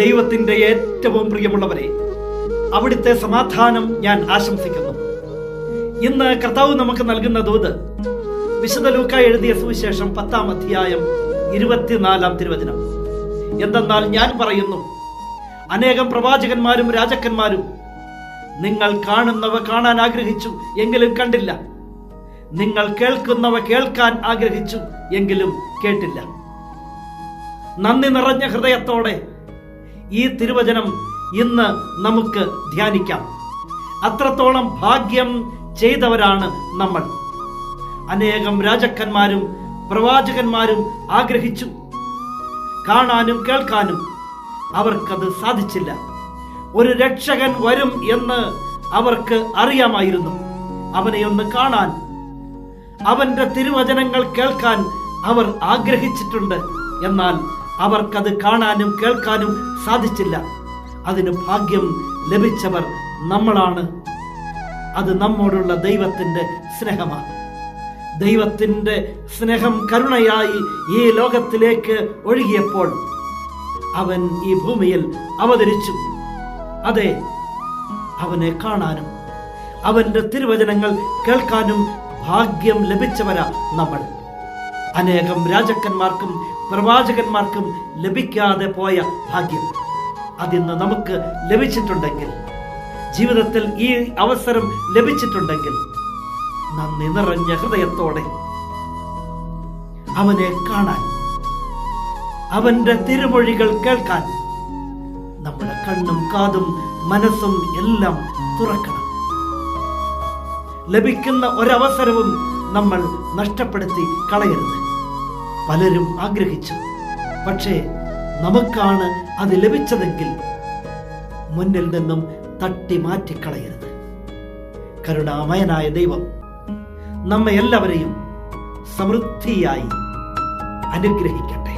ദൈവത്തിന്റെ ഏറ്റവും പ്രിയമുള്ളവരെ അവിടുത്തെ സമാധാനം ഞാൻ ആശംസിക്കുന്നു. ഇന്ന് കർത്താവ് നമുക്ക് നൽകുന്ന ദൂത് വിശുദ്ധ ലൂക്ക എഴുതിയ സുവിശേഷം പത്താം അധ്യായം ഇരുപത്തിനാലാം തിരുവചനം. എന്തെന്നാൽ ഞാൻ പറയുന്നു അനേകം പ്രവാചകന്മാരും രാജാക്കന്മാരും നിങ്ങൾ കാണുന്നവ കാണാൻ ആഗ്രഹിച്ചു എങ്കിലും കണ്ടില്ല. നിങ്ങൾ കേൾക്കുന്നവ കേൾക്കാൻ ആഗ്രഹിച്ചു എങ്കിലും കേട്ടില്ല. നന്ദി നിറഞ്ഞ ഹൃദയത്തോടെ ഈ തിരുവചനം ഇന്ന് നമുക്ക് ധ്യാനിക്കാം. അത്രത്തോളം ഭാഗ്യം ചെയ്തവരാണ് നമ്മൾ. അനേകം രാജാക്കന്മാരും പ്രവാചകന്മാരും ആഗ്രഹിച്ചു. കാണാനും കേൾക്കാനും അവർക്കത് സാധിച്ചില്ല. ഒരു രക്ഷകൻ വരും എന്ന് അവർക്ക് അറിയാമായിരുന്നു. അവനെ ഒന്ന് കാണാൻ അവന്റെ തിരുവചനങ്ങൾ കേൾക്കാൻ അവർ ആഗ്രഹിച്ചിട്ടുണ്ട്. എന്നാൽ അവർക്കത് കാണാനും കേൾക്കാനും സാധിച്ചില്ല. അതിന് ഭാഗ്യം ലഭിച്ചവർ നമ്മളാണ്. അത് നമ്മോടുള്ള ദൈവത്തിന്റെ സ്നേഹമാണ്. ദൈവത്തിന്റെ സ്നേഹം കരുണയായി ഈ ലോകത്തിലേക്ക് ഒഴുകിയപ്പോൾ അവൻ ഈ ഭൂമിയിൽ അവതരിച്ചു. അതെ അവനെ കാണാനും അവന്റെ തിരുവചനങ്ങൾ കേൾക്കാനും ഭാഗ്യം ലഭിച്ചവരാ നമ്മൾ. അനേകം രാജാക്കന്മാർക്കും പ്രവാചകന്മാർക്കും ലഭിക്കാതെ പോയ ഭാഗ്യം അതിന്ന് നമുക്ക് ലഭിച്ചിട്ടുണ്ടെങ്കിൽ ജീവിതത്തിൽ ഈ അവസരം ലഭിച്ചിട്ടുണ്ടെങ്കിൽ നന്ദി നിറഞ്ഞ ഹൃദയത്തോടെ അവനെ കാണാൻ അവന്റെ തിരുമൊഴികൾ കേൾക്കാൻ നമ്മുടെ കണ്ണും കാതും മനസ്സും എല്ലാം തുറക്കണം. ലഭിക്കുന്ന ഒരവസരവും നമ്മൾ നഷ്ടപ്പെടുത്തി കളയരുത്. പലരും ആഗ്രഹിച്ചു. പക്ഷേ നമുക്കാണ് അത് ലഭിച്ചതെങ്കിൽ മുന്നിൽ നിന്നും തട്ടി മാറ്റിക്കളയരുത് കരുണാമയനായ ദൈവം നമ്മെ എല്ലാവരെയും സമൃദ്ധിയായി അനുഗ്രഹിക്കട്ടെ.